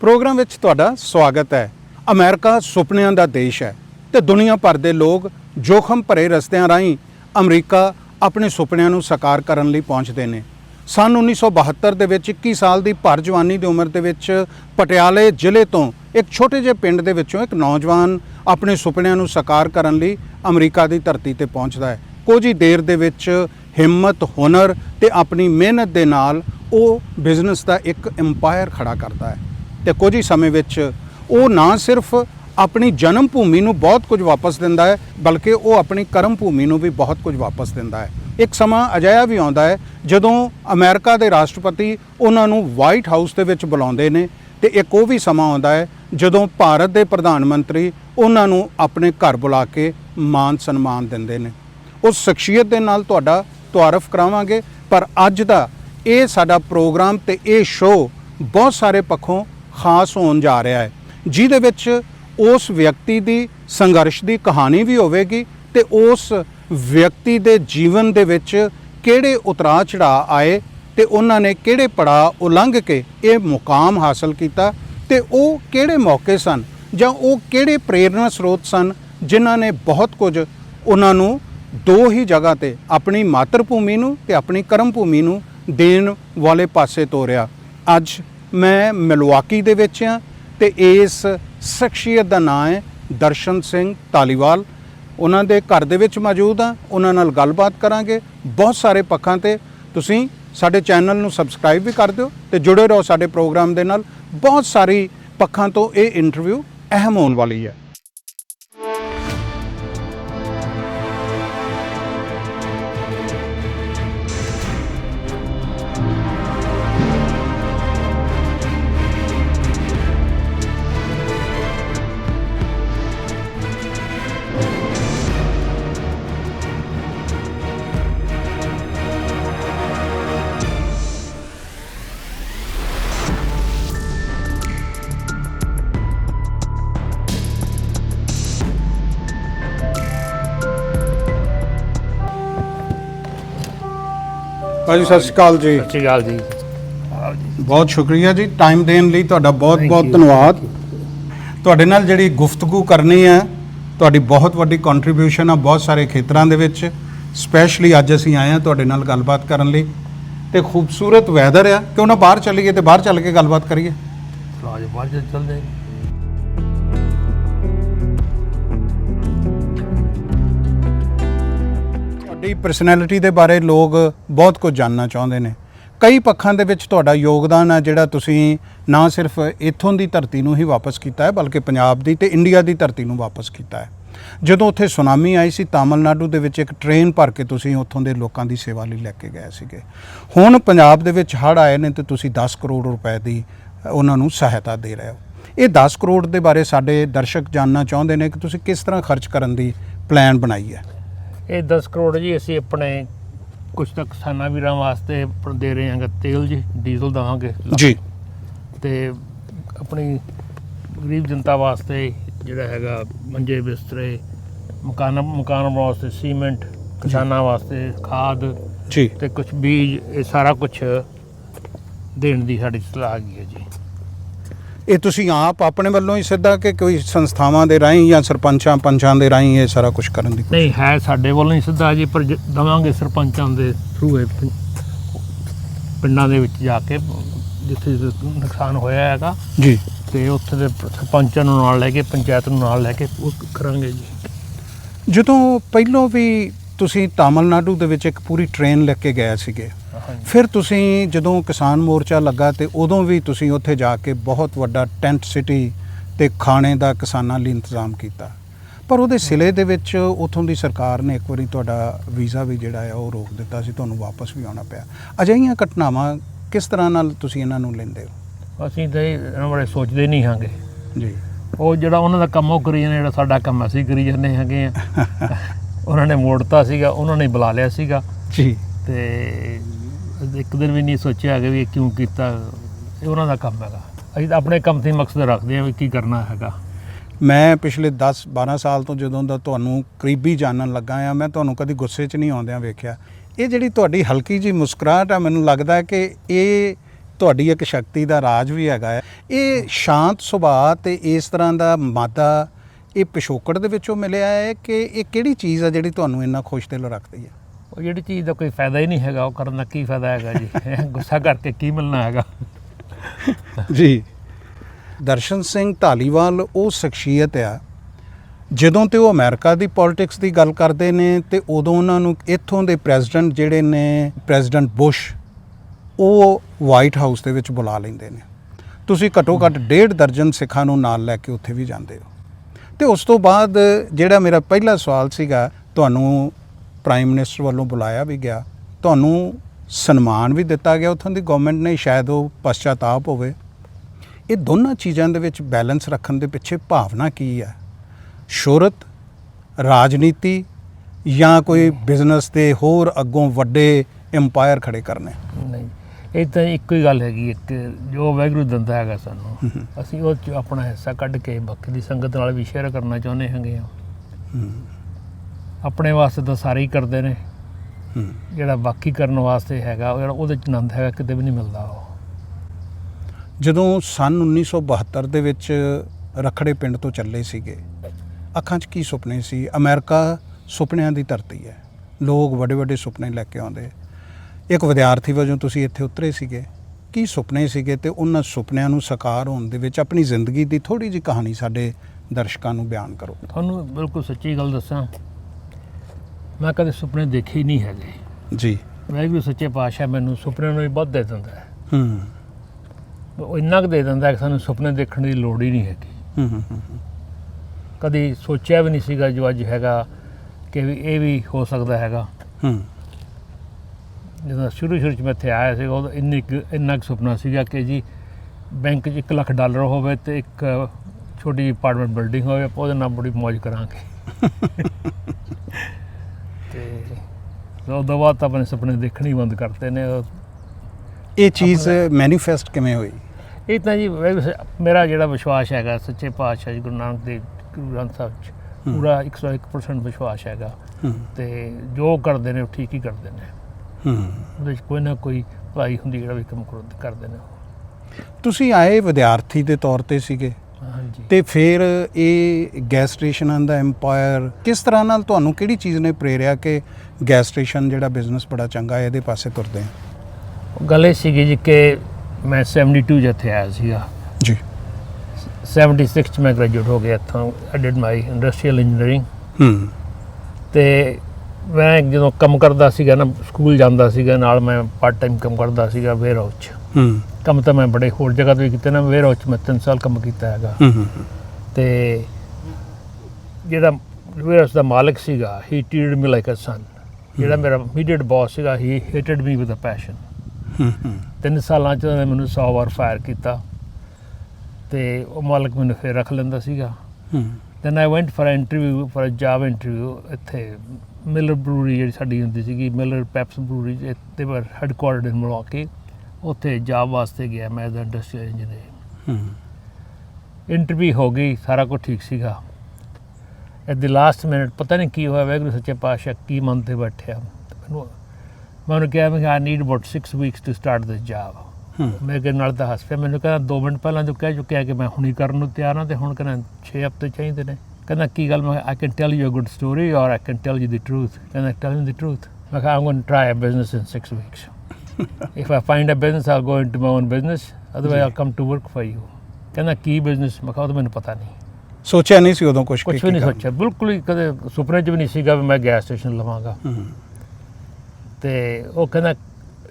Programme ਵਿੱਚ ਤੁਹਾਡਾ ਸਵਾਗਤ ਹੈ। ਅਮਰੀਕਾ ਸੁਪਨਿਆਂ ਦਾ ਦੇਸ਼ ਹੈ ਤੇ ਦੁਨੀਆ ਭਰ ਦੇ ਲੋਕ ਜੋਖਮ ਭਰੇ ਰਸਤਿਆਂ ਰਾਹੀਂ ਅਮਰੀਕਾ ਆਪਣੇ ਸੁਪਨਿਆਂ ਨੂੰ ਸਾਕਾਰ ਕਰਨ ਲਈ ਪਹੁੰਚਦੇ ਨੇ। ਸਨ 1972 ਦੇ ਵਿੱਚ 21 ਸਾਲ ਦੀ ਭਰ ਜਵਾਨੀ ਦੀ ਉਮਰ ਦੇ ਵਿੱਚ ਪਟਿਆਲੇ ਜ਼ਿਲ੍ਹੇ ਤੋਂ ਇੱਕ ਛੋਟੇ ਜਿਹੇ ਪਿੰਡ ਦੇ ਵਿੱਚੋਂ ਇੱਕ ਨੌਜਵਾਨ ਆਪਣੇ ਸੁਪਨਿਆਂ ਨੂੰ ਸਾਕਾਰ ਕਰਨ ਲਈ ਅਮਰੀਕਾ ਦੀ ਧਰਤੀ ਤੇ ਪਹੁੰਚਦਾ ਹੈ। ਕੁਝ ਹੀ ਦੇਰ ਦੇ ਵਿੱਚ ਹਿੰਮਤ, ਹੁਨਰ ਤੇ ਆਪਣੀ ਮਿਹਨਤ ਦੇ ਨਾਲ ਉਹ ਬਿਜ਼ਨਸ ਦਾ ਇੱਕ ਐਮਪਾਇਰ ਖੜਾ ਕਰਦਾ ਹੈ। ਤੇ ਕੁਝ ਹੀ ਸਮੇਂ ਵਿੱਚ ਉਹ ਨਾ ਸਿਰਫ ਆਪਣੀ ਜਨਮ ਭੂਮੀ ਨੂੰ ਬਹੁਤ ਕੁਝ ਵਾਪਸ ਦਿੰਦਾ ਹੈ, ਬਲਕਿ ਉਹ ਆਪਣੀ ਕਰਮ ਭੂਮੀ ਨੂੰ ਵੀ ਬਹੁਤ ਕੁਝ ਵਾਪਸ ਦਿੰਦਾ ਹੈ। ਇੱਕ ਸਮਾਂ ਅਜਿਹਾ ਵੀ ਆਉਂਦਾ ਹੈ, ਜਦੋਂ ਅਮਰੀਕਾ ਦੇ ਰਾਸ਼ਟਰਪਤੀ ਉਹਨਾਂ ਨੂੰ ਵਾਈਟ ਹਾਊਸ ਦੇ ਵਿੱਚ ਬੁਲਾਉਂਦੇ ਨੇ, ਤੇ ਇੱਕ ਉਹ ਵੀ ਸਮਾਂ ਆਉਂਦਾ ਹੈ, ਜਦੋਂ ਭਾਰਤ ਦੇ ਪ੍ਰਧਾਨ ਮੰਤਰੀ ਉਹਨਾਂ ਨੂੰ ਆਪਣੇ ਘਰ ਬੁਲਾ ਕੇ ਮਾਨ ਸਨਮਾਨ ਦਿੰਦੇ ਨੇ। ਉਸ ਸ਼ਖਸੀਅਤ ਦੇ ਨਾਲ ਤੁਹਾਡਾ ਤਾਰਫ ਕਰਾਵਾਂਗੇ, ਪਰ ਅੱਜ ਦਾ ਇਹ ਸਾਡਾ ਪ੍ਰੋਗਰਾਮ ਤੇ ਇਹ ਸ਼ੋਅ ਬਹੁਤ ਸਾਰੇ ਪੱਖੋਂ ਖਾਸ ਹੋਣ ਜਾ ਰਿਹਾ ਹੈ, ਜਿਹਦੇ ਵਿੱਚ ਉਸ ਵਿਅਕਤੀ ਦੀ ਸੰਘਰਸ਼ ਦੀ ਕਹਾਣੀ ਵੀ ਹੋਵੇਗੀ ਤੇ ਉਸ ਵਿਅਕਤੀ ਦੇ ਜੀਵਨ ਦੇ ਵਿੱਚ ਕਿਹੜੇ ਉਤਰਾਅ ਚੜਾਅ ਆਏ ਤੇ ਉਹਨਾਂ ਨੇ ਕਿਹੜੇ ਪੜਾਅ ਉਲੰਘ ਕੇ ਇਹ ਮੁਕਾਮ ਹਾਸਲ ਕੀਤਾ ਤੇ ਉਹ ਕਿਹੜੇ ਮੌਕੇ ਸਨ ਜਾਂ ਉਹ ਕਿਹੜੇ ਪ੍ਰੇਰਣਾ ਸਰੋਤ ਸਨ ਜਿਨ੍ਹਾਂ ਨੇ ਬਹੁਤ ਕੁਝ ਉਹਨਾਂ ਨੂੰ ਦੋ ਹੀ ਜਗ੍ਹਾ ਤੇ ਆਪਣੀ ਮਾਤਰ ਭੂਮੀ ਨੂੰ ਤੇ ਆਪਣੀ ਕਰਮ ਭੂਮੀ ਨੂੰ ਦੇਣ ਵਾਲੇ ਪਾਸੇ ਤੋਰਿਆ। ਅੱਜ ਮੈਂ ਮਿਲਵਾਕੀ ਦੇ ਵਿੱਚ ਹਾਂ ਤੇ ਇਸ ਸ਼ਖਸੀਅਤ ਦਾ ਨਾਮ ਹੈ ਦਰਸ਼ਨ ਸਿੰਘ ਤਾਲੀਵਾਲ ਉਹਨਾਂ ਦੇ ਘਰ ਦੇ ਵਿੱਚ ਮੌਜੂਦ ਹਾਂ, ਉਹਨਾਂ ਨਾਲ ਗੱਲਬਾਤ ਕਰਾਂਗੇ। ਬਹੁਤ ਸਾਰੇ ਪੱਖਾਂ ਤੇ ਤੁਸੀਂ ਸਾਡੇ ਚੈਨਲ ਨੂੰ ਸਬਸਕ੍ਰਾਈਬ ਵੀ ਕਰ ਦਿਓ ਤੇ ਜੁੜੇ ਰਹੋ ਸਾਡੇ ਪ੍ਰੋਗਰਾਮ ਦੇ ਨਾਲ। ਬਹੁਤ ਸਾਰੀ ਪੱਖਾਂ ਤੋਂ ਇਹ ਇੰਟਰਵਿਊ ਅਹਿਮ ਹੋਣ ਵਾਲੀ ਹੈ। ਸਤਿ ਸ਼੍ਰੀ ਅਕਾਲ ਜੀ। ਸਤਿ ਸ਼੍ਰੀ ਅਕਾਲ ਜੀ। ਬਹੁਤ ਸ਼ੁਕਰੀਆ ਜੀ ਟਾਈਮ ਦੇਣ ਲਈ ਤੁਹਾਡਾ ਬਹੁਤ ਬਹੁਤ. ਧੰਨਵਾਦ। ਤੁਹਾਡੇ ਨਾਲ ਜਿਹੜੀ ਗੁਫ਼ਤਗੂ ਕਰਨੀ ਹੈ ਤੁਹਾਡੀ ਬਹੁਤ ਵੱਡੀ ਕੰਟਰੀਬਿਊਸ਼ਨ ਆ ਬਹੁਤ ਸਾਰੇ ਖੇਤਰਾਂ ਦੇ ਵਿੱਚ। ਸਪੈਸ਼ਲੀ ਅੱਜ ਅਸੀਂ ਆਏ ਹਾਂ ਤੁਹਾਡੇ ਨਾਲ ਗੱਲਬਾਤ ਕਰਨ ਲਈ। ਤੇ ਖੂਬਸੂਰਤ ਵੈਦਰ ਆ। ਕਿਉਂ ਨਾ ਬਾਹਰ ਚੱਲੀਏ ਤੇ ਬਾਹਰ ਚੱਲ ਕੇ ਗੱਲਬਾਤ ਕਰੀਏ। ਰਾਜ ਬਾਹਰ ਚੱਲ- ਚੱਲਦੇ ਤੁਹਾਡੀ ਪਰਸਨੈਲਿਟੀ ਦੇ ਬਾਰੇ ਲੋਕ ਬਹੁਤ ਕੁਝ ਜਾਣਨਾ ਚਾਹੁੰਦੇ ਨੇ। ਕਈ ਪੱਖਾਂ ਦੇ ਵਿੱਚ ਤੁਹਾਡਾ ਯੋਗਦਾਨ ਹੈ ਜਿਹੜਾ ਤੁਸੀਂ ਨਾ ਸਿਰਫ ਇੱਥੋਂ ਦੀ ਧਰਤੀ ਨੂੰ ਹੀ ਵਾਪਸ ਕੀਤਾ ਹੈ, ਬਲਕਿ ਪੰਜਾਬ ਦੀ ਤੇ ਇੰਡੀਆ ਦੀ ਧਰਤੀ ਨੂੰ ਵਾਪਸ ਕੀਤਾ ਹੈ। ਜਦੋਂ ਉੱਥੇ ਸੁਨਾਮੀ ਆਈ ਸੀ, ਤਾਮਿਲਨਾਡੂ ਦੇ ਵਿੱਚ ਇੱਕ ਟ੍ਰੇਨ ਭਰ ਕੇ ਤੁਸੀਂ ਉੱਥੋਂ ਦੇ ਲੋਕਾਂ ਦੀ ਸੇਵਾ ਲਈ ਲੈ ਕੇ ਗਏ ਸੀਗੇ। ਹੁਣ ਪੰਜਾਬ ਦੇ ਵਿੱਚ ਹੜ੍ਹ ਆਏ ਨੇ ਤੇ ਤੁਸੀਂ 10 ਕਰੋੜ ਰੁਪਏ ਦੀ ਉਹਨਾਂ ਨੂੰ ਸਹਾਇਤਾ ਦੇ ਰਹੇ ਹੋ। ਇਹ 10 ਕਰੋੜ ਦੇ ਬਾਰੇ ਸਾਡੇ ਦਰਸ਼ਕ ਜਾਣਨਾ ਚਾਹੁੰਦੇ ਨੇ ਕਿ ਤੁਸੀਂ ਕਿਸ ਤਰ੍ਹਾਂ ਖਰਚ ਕਰਨ ਦੀ ਪਲਾਨ ਬਣਾਈ ਹੈ। ਇਹ 10 ਕਰੋੜ ਜੀ ਅਸੀਂ ਆਪਣੇ ਕੁਝ ਤਾਂ ਕਿਸਾਨਾਂ ਵੀਰਾਂ ਵਾਸਤੇ ਦੇ ਰਹੇ ਹਾਂਗੇ ਤੇਲ ਜੀ ਡੀਜ਼ਲ ਦਵਾਂਗੇ। ਜੀ। ਤੇ ਆਪਣੀ ਗਰੀਬ ਜਨਤਾ ਵਾਸਤੇ ਜਿਹੜਾ ਹੈਗਾ ਮੰਜੇ ਬਿਸਤਰੇ ਮਕਾਨ ਮਕਾਨ ਵਾਸਤੇ ਸੀਮੈਂਟ ਕਿਸਾਨਾਂ ਵਾਸਤੇ ਖਾਦ ਜੀ। ਤੇ ਕੁਝ ਬੀਜ ਇਹ ਸਾਰਾ ਕੁਝ ਦੇਣ ਦੀ ਸਾਡੀ ਸਲਾਹ ਹੈਗੀ ਹੈ ਜੀ। ਇਹ ਤੁਸੀਂ ਆਪ ਆਪਣੇ ਵੱਲੋਂ ਹੀ ਸਿੱਧਾ ਕਿ ਕੋਈ ਸੰਸਥਾਵਾਂ ਦੇ ਰਾਹੀਂ ਜਾਂ ਸਰਪੰਚਾਂ ਪੰਚਾਂ ਦੇ ਰਾਹੀਂ ਇਹ ਸਾਰਾ ਕੁਝ ਕਰਨ ਦੀ ਨਹੀਂ ਹੈ ਸਾਡੇ ਵੱਲੋਂ ਨਹੀਂ ਸਿੱਧਾ ਜੀ ਪਰ ਦਵਾਂਗੇ ਸਰਪੰਚਾਂ ਦੇ ਥਰੂ ਪਿੰਡਾਂ ਦੇ ਵਿੱਚ ਜਾ ਕੇ ਜਿੱਥੇ ਨੁਕਸਾਨ ਹੋਇਆ ਹੈਗਾ। ਜੀ। ਤੇ ਉੱਥੇ ਦੇ ਸਰਪੰਚਾਂ ਨੂੰ ਨਾਲ ਲੈ ਕੇ ਪੰਚਾਇਤ ਨੂੰ ਨਾਲ ਲੈ ਕੇ ਉਹ ਕਰਾਂਗੇ ਜੀ। ਜਦੋਂ ਪਹਿਲੋਂ ਵੀ ਤੁਸੀਂ ਤਾਮਿਲਨਾਡੂ ਦੇ ਵਿੱਚ ਇੱਕ ਪੂਰੀ ਟ੍ਰੇਨ ਲੈ ਕੇ ਗਏ ਸੀਗੇ ਫਿਰ ਤੁਸੀਂ ਜਦੋਂ ਕਿਸਾਨ ਮੋਰਚਾ ਲੱਗਾ ਤੇ ਉਦੋਂ ਵੀ ਤੁਸੀਂ ਉੱਥੇ ਜਾ ਕੇ ਬਹੁਤ ਵੱਡਾ ਟੈਂਟ ਸਿਟੀ ਤੇ ਖਾਣੇ ਦਾ ਕਿਸਾਨਾਂ ਲਈ ਇੰਤਜ਼ਾਮ ਕੀਤਾ। ਪਰ ਉਹਦੇ ਸਿਲੇ ਦੇ ਵਿੱਚ ਉਥੋਂ ਦੀ ਸਰਕਾਰ ਨੇ ਇੱਕ ਵਾਰੀ ਤੁਹਾਡਾ ਵੀਜ਼ਾ ਵੀ ਜਿਹੜਾ ਹੈ ਉਹ ਰੋਕ ਦਿੱਤਾ ਸੀ ਤੁਹਾਨੂੰ ਵਾਪਸ ਵੀ ਆਉਣਾ ਪਿਆ। ਅਜਿਹੀਆਂ ਘਟਨਾਵਾਂ ਕਿਸ ਤਰ੍ਹਾਂ ਨਾਲ ਤੁਸੀਂ ਇਹਨਾਂ ਨੂੰ ਲੈਂਦੇ ਹੋ? ਅਸੀਂ ਤਾਂ ਇਹ ਇਹਨਾਂ ਬਾਰੇ ਸੋਚਦੇ ਨਹੀਂ ਹਾਂਗੇ। ਜੀ। ਉਹ ਜਿਹੜਾ ਉਹਨਾਂ ਦਾ ਕੰਮ ਉਹ ਕਰੀ ਜਾਂਦੇ ਜਿਹੜਾ ਸਾਡਾ ਕੰਮ ਅਸੀਂ ਕਰੀ ਜਾਂਦੇ ਹੈਗੇ ਆ। ਉਹਨਾਂ ਨੇ ਮੋੜਤਾ ਸੀਗਾ ਉਹਨਾਂ ਨੇ ਬੁਲਾ ਲਿਆ ਸੀਗਾ। ਜੀ। ਤੇ ਇੱਕ ਦਿਨ ਵੀ ਨਹੀਂ ਸੋਚਿਆ ਹੈਗਾ ਵੀ ਇਹ ਕਿਉਂ ਕੀਤਾ। ਇਹ ਉਹਨਾਂ ਦਾ ਕੰਮ ਹੈਗਾ। ਅਸੀਂ ਤਾਂ ਆਪਣੇ ਕੰਮ ਤੇ ਮਕਸਦ ਰੱਖਦੇ ਹਾਂ ਵੀ ਕੀ ਕਰਨਾ ਹੈਗਾ। ਮੈਂ ਪਿਛਲੇ 10 12 ਸਾਲ ਤੋਂ ਜਦੋਂ ਦਾ ਤੁਹਾਨੂੰ ਕਰੀਬੀ ਜਾਣਨ ਲੱਗਾ ਆ ਮੈਂ ਤੁਹਾਨੂੰ ਕਦੀ ਗੁੱਸੇ 'ਚ ਨਹੀਂ ਆਉਂਦਿਆਂ ਵੇਖਿਆ। ਇਹ ਜਿਹੜੀ ਤੁਹਾਡੀ ਹਲਕੀ ਜੀ ਮੁਸਕਰਾਹਟ ਆ, ਮੈਨੂੰ ਲੱਗਦਾ ਕਿ ਇਹ ਤੁਹਾਡੀ ਇੱਕ ਸ਼ਕਤੀ ਦਾ ਰਾਜ ਵੀ ਹੈਗਾ ਹੈ। ਇਹ ਸ਼ਾਂਤ ਸੁਭਾਅ ਤੇ ਇਸ ਤਰ੍ਹਾਂ ਦਾ ਮਾਦਾ ਇਹ ਪਿਛੋਕੜ ਦੇ ਵਿੱਚੋਂ ਮਿਲਿਆ ਹੈ ਕਿ ਇਹ ਕਿਹੜੀ ਚੀਜ਼ ਆ ਜਿਹੜੀ ਤੁਹਾਨੂੰ ਇੰਨਾ ਖੁਸ਼ ਦਿਲ ਰੱਖਦੀ ਹੈ? ਉਹ ਜਿਹੜੀ ਚੀਜ਼ ਦਾ ਕੋਈ ਫਾਇਦਾ ਹੀ ਨਹੀਂ ਹੈਗਾ, ਉਹ ਕਰਨ ਦਾ ਕੀ ਫਾਇਦਾ ਹੈਗਾ ਜੀ? ਗੁੱਸਾ ਕਰਕੇ ਕੀ ਮਿਲਣਾ ਹੈਗਾ? ਜੀ, ਦਰਸ਼ਨ ਸਿੰਘ ਢਾਲੀਵਾਲ ਉਹ ਸ਼ਖਸੀਅਤ ਆ, ਜਦੋਂ ਤੇ ਉਹ ਅਮਰੀਕਾ ਦੀ ਪੋਲਿਟਿਕਸ ਦੀ ਗੱਲ ਕਰਦੇ ਨੇ ਤੇ ਉਦੋਂ ਉਹਨਾਂ ਨੂੰ ਇੱਥੋਂ ਦੇ ਪ੍ਰੈਜ਼ੀਡੈਂਟ ਜਿਹੜੇ ਨੇ ਪ੍ਰੈਜ਼ੀਡੈਂਟ ਬੁਸ਼ ਉਹ ਵਾਈਟ ਹਾਊਸ ਦੇ ਵਿੱਚ ਬੁਲਾ ਲੈਂਦੇ ਨੇ। ਤੁਸੀਂ ਘੱਟੋ ਘੱਟ ਡੇਢ ਦਰਜਨ ਸਿੱਖਾਂ ਨੂੰ ਨਾਲ ਲੈ ਕੇ ਉੱਥੇ ਵੀ ਜਾਂਦੇ ਹੋ। ਤੇ ਉਸ ਤੋਂ ਬਾਅਦ ਜਿਹੜਾ ਮੇਰਾ ਪਹਿਲਾ ਸਵਾਲ ਸੀਗਾ, ਤੁਹਾਨੂੰ ਪ੍ਰਾਈਮ ਮਿਨਿਸਟਰ ਵੱਲੋਂ ਬੁਲਾਇਆ ਵੀ ਗਿਆ। ਤੁਹਾਨੂੰ ਸਨਮਾਨ ਵੀ ਦਿੱਤਾ ਗਿਆ ਉੱਥੋਂ ਦੀ ਗਵਰਨਮੈਂਟ ਨੇ ਸ਼ਾਇਦ ਉਹ ਪਛਤਾਤਾਪ ਹੋਵੇ। ਇਹ ਦੋਨਾਂ ਚੀਜ਼ਾਂ ਦੇ ਵਿੱਚ ਬੈਲੈਂਸ ਰੱਖਣ ਦੇ ਪਿੱਛੇ ਭਾਵਨਾ ਕੀ ਹੈ? ਸ਼ੋਹਰਤ ਰਾਜਨੀਤੀ ਜਾਂ ਕੋਈ ਬਿਜ਼ਨਸ ਦੇ ਹੋਰ ਅੱਗੋਂ ਵੱਡੇ ਐਮਪਾਇਰ ਖੜੇ ਕਰਨੇ? ਨਹੀਂ ਇਹ ਤਾਂ ਇੱਕੋ ਹੀ ਗੱਲ ਹੈਗੀ ਇੱਕ ਜੋ ਵੈਗਰੂ ਦਿੰਦਾ ਹੈਗਾ ਸਾਨੂੰ। ਅਸੀਂ ਉਹ 'ਚ ਆਪਣਾ ਹਿੱਸਾ ਕੱਢ ਕੇ ਬਾਕੀ ਦੀ ਸੰਗਤ ਨਾਲ ਵੀ ਸ਼ੇਅਰ ਕਰਨਾ ਚਾਹੁੰਦੇ ਹੈਗੇ ਹੂੰ, ਆਪਣੇ ਵਾਸਤੇ ਤਾਂ ਸਾਰੇ ਹੀ ਕਰਦੇ ਨੇ। ਹੂੰ। ਜਿਹੜਾ ਬਾਕੀ ਕਰਨ ਵਾਸਤੇ ਹੈਗਾ ਉਹ ਜਿਹੜਾ ਉਹਦੇ ਚ ਆਨੰਦ ਹੈਗਾ ਕਿਤੇ ਵੀ ਨਹੀਂ ਮਿਲਦਾ ਉਹ। ਜਦੋਂ ਸਨ 1972 ਦੇ ਵਿੱਚ ਰਖੜੇ ਪਿੰਡ ਤੋਂ ਚੱਲੇ ਸੀਗੇ ਅੱਖਾਂ 'ਚ ਕੀ ਸੁਪਨੇ ਸੀ? ਅਮਰੀਕਾ ਸੁਪਨਿਆਂ ਦੀ ਧਰਤੀ ਹੈ। ਲੋਕ ਵੱਡੇ ਵੱਡੇ ਸੁਪਨੇ ਲੈ ਕੇ ਆਉਂਦੇ। ਇੱਕ ਵਿਦਿਆਰਥੀ ਵਜੋਂ ਤੁਸੀਂ ਇੱਥੇ ਉਤਰੇ ਸੀਗੇ। ਕੀ ਸੁਪਨੇ ਸੀਗੇ ਤੇ ਉਹਨਾਂ ਸੁਪਨਿਆਂ ਨੂੰ ਸਾਕਾਰ ਹੋਣ ਦੇ ਵਿੱਚ ਆਪਣੀ ਜ਼ਿੰਦਗੀ ਦੀ ਥੋੜੀ ਜਿਹੀ ਕਹਾਣੀ ਸਾਡੇ ਦਰਸ਼ਕਾਂ ਨੂੰ ਬਿਆਨ ਕਰੋ। ਤੁਹਾਨੂੰ ਬਿਲਕੁਲ ਸੱਚੀ ਗੱਲ ਦੱਸਾਂ ਮੈਂ ਕਦੇ ਸੁਪਨੇ ਦੇਖੇ ਹੀ ਨਹੀਂ ਹੈਗੇ। ਜੀ। ਵਾਹਿਗੁਰੂ ਸੱਚੇ ਪਾਤਸ਼ਾਹ ਮੈਨੂੰ ਸੁਪਨਿਆਂ ਨੂੰ ਵੀ ਬਹੁਤ ਦੇ ਦਿੰਦਾ ਹੈ। ਹੂੰ। ਉਹ ਇੰਨਾ ਕੁ ਦੇ ਦਿੰਦਾ ਕਿ ਸਾਨੂੰ ਸੁਪਨੇ ਦੇਖਣ ਦੀ ਲੋੜ ਹੀ ਨਹੀਂ ਹੈਗੀ। ਹੂੰ ਹੂੰ, ਹੂੰ, ਹੂੰ। ਕਦੀ ਸੋਚਿਆ ਵੀ ਨਹੀਂ ਸੀਗਾ ਜੋ ਅੱਜ ਹੈਗਾ ਕਿ ਵੀ ਇਹ ਵੀ ਹੋ ਸਕਦਾ ਹੈਗਾ। ਹੂੰ। ਜਦੋਂ ਸ਼ੁਰੂ ਸ਼ੁਰੂ ਚ ਮੈਂ ਇੱਥੇ ਆਇਆ ਸੀ ਉਦੋਂ ਇੰਨੀ ਕੁ- ਇੰਨਾ ਕੁ ਸੁਪਨਾ ਸੀਗਾ ਕਿ ਜੀ ਬੈਂਕ 'ਚ 1 ਲੱਖ ਡਾਲਰ ਹੋਵੇ ਤੇ ਇੱਕ ਛੋਟੀ ਜਿਹੀ ਅਪਾਰਟਮੈਂਟ ਬਿਲਡਿੰਗ ਹੋਵੇ ਆਪਾਂ ਉਹਦੇ ਨਾਲ ਬੜੀ ਮौज ਕਰਾਂਗੇ। ਉਸ ਤੋਂ ਬਾਅਦ ਤਾਂ ਆਪਣੇ ਸੁਪਨੇ ਦੇਖਣੇ ਹੀ ਬੰਦ ਕਰਤੇ ਨੇ। ਉਹ- ਇਹ ਚੀਜ਼ ਮੈਨੀਫੈਸਟ ਕਿਵੇਂ ਹੋਈ? ਇਹ ਤਾਂ ਜੀ ਮੇਰਾ ਜਿਹੜਾ ਵਿਸ਼ਵਾਸ ਹੈਗਾ ਸੱਚੇ ਪਾਤਸ਼ਾਹ ਜੀ ਗੁਰੂ ਨਾਨਕ ਦੇਵ ਗੁਰੂ ਗ੍ਰੰਥ ਸਾਹਿਬ 'ਚ। ਪੂਰਾ 101% ਵਿਸ਼ਵਾਸ ਹੈਗਾ। ਤੇ ਜੋ ਕਰਦੇ ਨੇ ਉਹ ਠੀਕ ਹੀ ਕਰਦੇ ਨੇ। ਹੂੰ। ਉਹਦੇ ਕੋਈ ਨਾ ਕੋਈ ਭਲਾਈ ਹੁੰਦੀ ਜਿਹੜਾ ਵੀ ਕੰਮ ਕਰ- ਕਰਦੇ ਨੇ ਤੁਸੀਂ ਆਏ ਵਿਦਿਆਰਥੀ ਦੇ ਤੌਰ ਤੇ ਸੀਗੇ। ਹਾਂਜੀ। ਤੇ ਫਿਰ ਇਹ ਗੈਸ ਸਟੇਸ਼ਨਾਂ ਦਾ ਐਮਪਾਇਰ ਕਿਸ ਤਰ੍ਹਾਂ ਨਾਲ ਤੁਹਾਨੂੰ ਕਿਹੜੀ ਚੀਜ਼ ਨੇ ਪ੍ਰੇਰਿਆ ਕਿ ਗੈਸ ਸਟੇਸ਼ਨ ਜਿਹੜਾ ਬਿਜ਼ਨਸ ਬੜਾ ਚੰਗਾ ਹੈ ਇਹਦੇ ਪਾਸੇ ਤੁਰਦੇ ਹਾਂ। ਗੱਲ ਇਹ ਸੀਗੀ ਜੀ ਕਿ ਮੈਂ 72 ਜਿੱਥੇ ਆਇਆ ਸੀਗਾ। ਜੀ। 76 ਚ ਮੈਂ ਗ੍ਰੈਜੂਏਟ ਹੋ ਗਿਆ ਇੱਥੋਂ I did my industrial engineering ਹੂੰ। ਤੇ ਮੈਂ ਜਦੋਂ ਕੰਮ ਕਰਦਾ ਸੀਗਾ ਨਾ ਸਕੂਲ ਜਾਂਦਾ ਸੀਗਾ ਨਾਲ ਮੈਂ ਪਾਰਟ ਟਾਈਮ ਕੰਮ ਕਰਦਾ ਸੀਗਾ ਵੇਅਰ ਹਾਊਸ 'ਚ। ਹੂੰ। ਕੰਮ ਤਾਂ ਮੈਂ ਬੜੇ ਹੋਰ ਜਗ੍ਹਾ ਤੇ ਵੀ ਕੀਤੇ ਨਾ ਵੇਅਰ ਹਾਊਸ 'ਚ ਮੈਂ 3 ਸਾਲ ਕੰਮ ਕੀਤਾ ਹੈਗਾ। ਹੂੰ ਹੂੰ, ਹੂੰ। ਤੇ ਜਿਹੜਾ ਵੇਅਰ ਹਾਊਸ ਦਾ ਮਾਲਕ ਸੀਗਾ ਹੀ ਟ੍ਰੀਟਡ ਮੀ ਲਾਈਕ ਅ ਸਨ ਜਿਹੜਾ ਮੇਰਾ ਇਮੀਡੀਏਟ ਬੌਸ ਸੀਗਾ he hated me with a passion ਤਿੰਨ ਸਾਲਾਂ ਚ ਉਹਨੇ ਮੈਨੂੰ 100 ਵਾਰ ਫਾਇਰ ਕੀਤਾ ਤੇ ਉਹ ਮਾਲਕ ਮੈਨੂੰ ਫਿਰ ਰੱਖ ਲੈਂਦਾ ਸੀਗਾ। Then I went for interview for a job interview ਇੱਥੇ ਮਿਲਰ ਬਰੂਰੀ ਜਿਹੜੀ ਸਾਡੀ ਹੁੰਦੀ ਸੀਗੀ ਮਿਲਰ ਪੈਪਸ ਬਰੂਰੀ ਤੇ ਵਰ ਹੈਡਕੁਆਰਟਰਡ ਇਨ ਮਿਲਵਾਕੀ ਉੱਥੇ ਜੌਬ ਵਾਸਤੇ ਗਿਆ ਮੈਂ ਐਜ਼ ਇੰਡਸਟਰੀਅਲ ਇੰਜੀਨੀਅਰ ਇੰਟਰਵਿਊ ਹੋ। ਗਈ ਸਾਰਾ ਕੁਝ ਠੀਕ ਸੀਗਾ। ਐਟ ਦੀ ਲਾਸਟ ਮਿੰਟ ਪਤਾ ਨਹੀਂ ਕੀ ਹੋਇਆ ਵੈਗਰੂ ਸੱਚੇ ਪਾਤਸ਼ਾਹ ਕੀ ਮਨ ਤੇ ਬੈਠਿਆ। ਮੈਨੂੰ ਮੈਂ ਉਹਨੂੰ ਕਿਹਾ ਮੈਂ I need about 6 weeks to start this job ਮੇਰੇ ਕੋਲ ਨਾਲ ਤਾਂ ਹੱਸ ਪਿਆ। ਮੈਨੂੰ ਕਹਿੰਦਾ 2 ਮਿੰਟ ਪਹਿਲਾਂ ਜੋ ਕਹਿ ਚੁੱਕਿਆ ਕਿ ਮੈਂ ਹੁਣੀ ਕਰਨ ਨੂੰ ਤਿਆਰ ਹਾਂ ਤੇ ਹੁਣ ਕਹਿੰਦਾ 6 ਹਫ਼ਤੇ ਚਾਹੀਦੇ ਨੇ। ਕਹਿੰਦਾ ਕੀ ਗੱਲ? ਮੈਂ I can tell you a good story or I can tell you the truth ਕਹਿੰਦਾ ਟੈਲ ਮੀ ਦ ਟਰੂਥ ਮੈਂ ਕਿਹਾ I'm going try a business in 6 weeks if I find a business I'll go into my own business otherwise I'll come to work for you ਕਹਿੰਦਾ ਕੀ business ਮੈਂ ਕਿਹਾ ਉਹ ਤਾਂ ਮੈਨੂੰ ਪਤਾ ਨਹੀਂ। ਸੋਚਿਆ ਨਹੀਂ ਸੀ ਉਦੋਂ ਕੁਝ ਕੁਝ ਵੀ ਨਹੀਂ ਸੋਚਿਆ। ਬਿਲਕੁਲ ਹੀ ਕਦੇ ਸੁਪਨੇ 'ਚ ਵੀ ਨਹੀਂ ਸੀਗਾ ਵੀ ਮੈਂ ਗੈਸ ਸਟੇਸ਼ਨ ਲਵਾਂਗਾ। ਤੇ ਉਹ ਕਹਿੰਦਾ